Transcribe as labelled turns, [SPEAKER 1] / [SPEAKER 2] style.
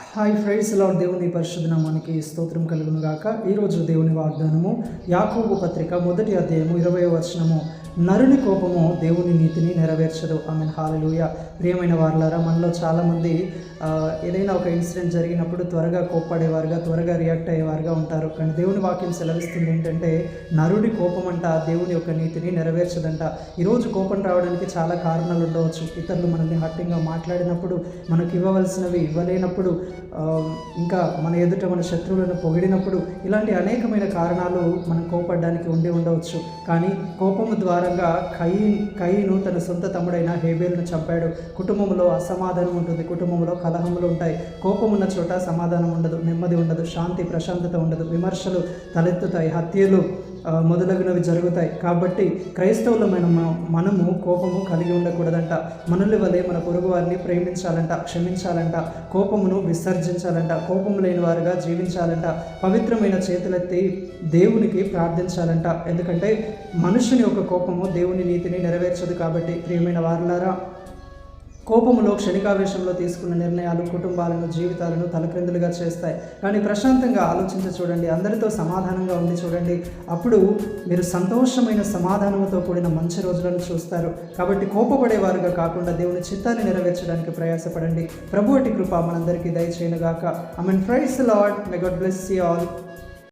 [SPEAKER 1] Hi friends ఇలా దేవుని పరిశుద్ధ నామానికి స్తోత్రం కలుగును గాక ఈరోజు దేవుని వాగ్దానము యాకోబు పత్రిక మొదటి అధ్యాయము ఇరవై వచనము. నరుని కోపము దేవుని నీతిని నెరవేర్చదు. ఆమె హాలలుయ ప్రియమైన వారులారా మనలో చాలామంది ఏదైనా ఒక ఇన్సిడెంట్ జరిగినప్పుడు త్వరగా కోప్పడేవారుగా త్వరగా రియాక్ట్ అయ్యేవారుగా ఉంటారు. కానీ దేవుని వాక్యం సెలవిస్తుంది ఏంటంటే నరుడి కోపం అంట దేవుని యొక్క నీతిని నెరవేర్చదంట. ఈరోజు కోపం రావడానికి చాలా కారణాలు ఉండవచ్చు. ఇతరులు మనల్ని హట్టింగా మాట్లాడినప్పుడు మనకు ఇవ్వవలసినవి ఇవ్వలేనప్పుడు ఇంకా మన ఎదుట మన శత్రువులను పొగిడినప్పుడు ఇలాంటి అనేకమైన కారణాలు మనం కోపడడానికి ఉండి ఉండవచ్చు. కానీ కోపము ద్వారంగా కయి కయ్యను తన సొంత తమ్ముడైన హేబేల్ను చంపాడు. కుటుంబంలో అసమాధానం ఉంటుంది. కుటుంబంలో కలహములు ఉంటాయి. కోపం ఉన్న చోట సమాధానం ఉండదు. నెమ్మది ఉండదు. శాంతి ప్రశాంతత ఉండదు. విమర్శలు తలెత్తుతాయి. హత్యలు మొదలగునవి జరుగుతాయి. కాబట్టి క్రైస్తవులమైన మన మనము కోపము కలిగి ఉండకూడదంట. మనల్ని వలె మన పొరుగు వారిని ప్రేమించాలంట క్షమించాలంట కోపమును విసర్జించాలంట కోపము లేని వారుగా జీవించాలంట పవిత్రమైన చేతులెత్తి దేవునికి ప్రార్థించాలంట. ఎందుకంటే మనుషుని యొక్క కోపము దేవుని నీతిని నెరవేర్చదు కాబట్టి ప్రియమైన వారులారా కోపములో క్షణికావేశంలో తీసుకున్న నిర్ణయాలు కుటుంబాలను జీవితాలను తలక్రిందులుగా చేస్తాయి. కానీ ప్రశాంతంగా ఆలోచించి చూడండి. అందరితో సమాధానంగా ఉండి చూడండి. అప్పుడు మీరు సంతోషమైన సమాధానంతో కూడిన మంచి రోజులను చూస్తారు. కాబట్టి కోపపడేవారుగా కాకుండా దేవుని చిత్తాన్ని నెరవేర్చడానికి ప్రయాసపడండి. ప్రభు అటి కృప మనందరికీ దయచేయనుగాక. I mean praise Lord may God bless you all